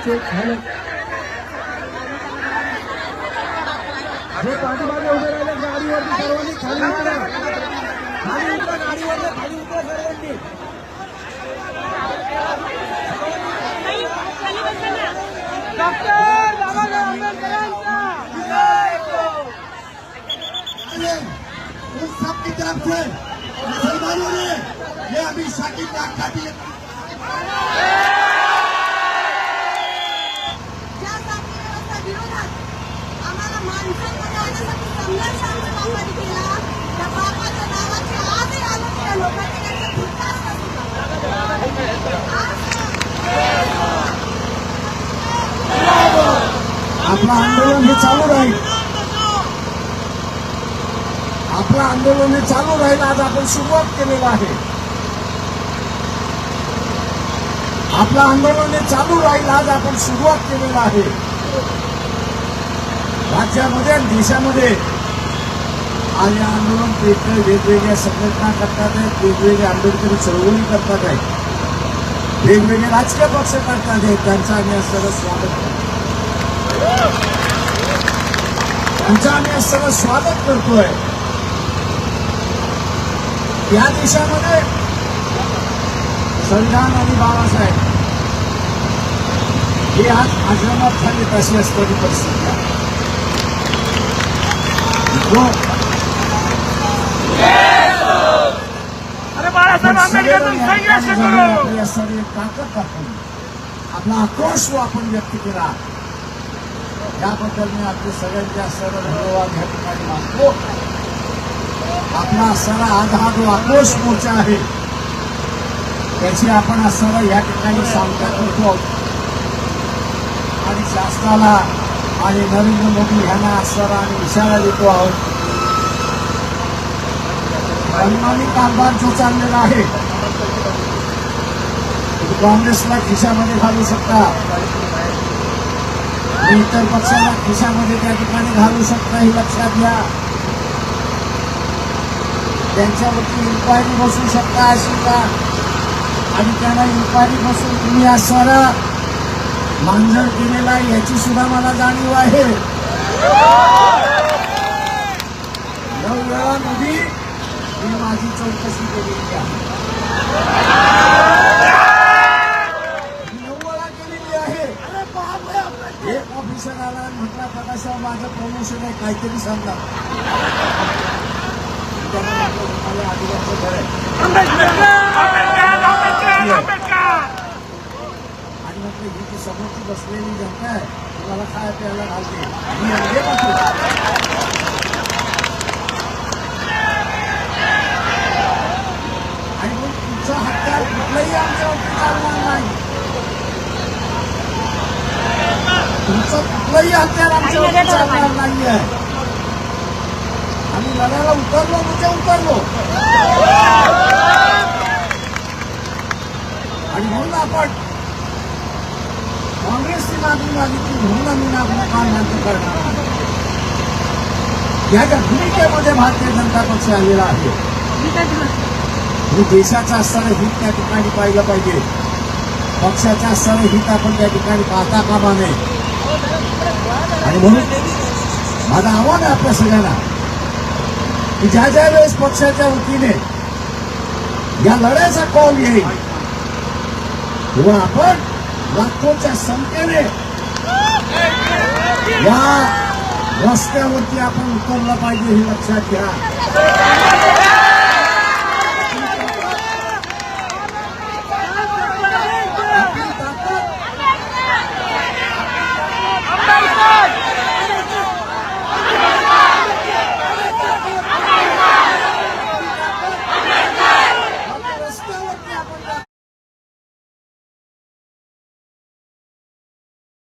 Check झालं जे पाठीमागे उभे राहिले गाडीवरती सर्वांनी खाली उतरा खाली उतरा गाडीवर खाली उतरा सर्वांनी डॉक्टर बाबासाहेब आंबेडकरांचा उन सब की तरफ से मुसलमानों ने ये अभी शाकिब का काटिल जातीव्यवस्था विरोधात आम्हाला माणसांमध्ये आणण्यासाठी संघर्ष आमच्या बापाने केला. त्या बापाच्या नावाचे आजही आलं त्या लोकांनी त्यांचे धिक्कार आपलं आंदोलन हे चालू राहील. आपलं आंदोलन हे चालू राहील. आज आपण सुरुवात केलेलं आहे. आपलं आंदोलन हे चालू राहील. आज आपण सुरुवात केलेलं आहे. राज्यामध्ये आणि देशामध्ये. आज हे आंदोलन पेटतं वेगवेगळ्या संघटना करतात आहेत वेगवेगळे आंबेडकरी चळवळी करतात आहेत. वेगवेगळे राजकीय पक्ष करतात आहेत. त्यांचं आम्ही आज सर्व स्वागत करतो. त्यांचं आम्ही आज सर्व स्वागत करतोय. या देशामध्ये संविधान आणि बाबासाहेब हे आज आश्रमात झाले तशी असणारी परिस्थिती आहे. अरे बाळासाहेब आंबेडकर संघर्ष करू. ताकद दाखवली आपला आक्रोश आपण व्यक्त केला. याबद्दल मी आपले सगळ्यांचे सर्व धन्यवाद या ठिकाणी मानतो. आपला आज हा जो आक्रोश मोर्चा आहे त्याची आपण असणारा या ठिकाणी सांगता करतो. आणि शासनाला आणि नरेंद्र मोदी यांना असणारा आणि इशारा देतो आहोत. वैमानिक कारभार जो चाललेला आहे काँग्रेसला खिशामध्ये घालू शकता. इतर पक्षाला खिशामध्ये त्या ठिकाणी घालू शकता हे लक्षात घ्या. त्यांच्यावरती इन्क्वायरी बसू शकता अशी का? आणि त्यांना इन्क्वायरी बसून तुम्ही असणारा मानधन केलेला आहे, याची सुद्धा मला जाणीव आहे. नऊ वेळा मोदी मी माझी चौकशी केलेली आहे. नऊ वेळा केलेली आहे. एक ऑफिसर आला आणि म्हटला प्रकाशराव माझं प्रमोशन आहे काहीतरी सांगा. आदिवासी घर आहे आंबेडकर आंबेडकर आंबेडकर आणि म्हटलं ही जी समोरची बसलेली जनता आहे तुम्हाला खाय प्यायला घालते. मी अंगे आणि मग तुमचं हत्यार कुठलंही आमच्यावरती चालणार नाही. तुमचं कुठलंही हत्यार आमच्यावरती चालणार नाही आहे आम्ही लढायला उतरलो म्हणजे उतरलो. आणि म्हणून आपण काँग्रेसची मागणी मागितली म्हणून आम्ही नागरिकांना मान्य करणार आहोत. या ज्या भूमिकेमध्ये भारतीय जनता पक्ष आलेला आहे आणि देशाचं असणारं हित त्या ठिकाणी पाहिलं पाहिजे पक्षाचं असणारं हित आपण त्या ठिकाणी पाहता कामा नये आणि म्हणून माझं आव्हान आहे आपल्या सगळ्यांना की ज्या ज्या वेळेस पक्षाच्या वतीने या लढ्याचा कॉल येईल तेव्हा आपण लाखोच्या संख्येने. या रस्त्यावरती आपण उतरलं पाहिजे हे लक्षात घ्या.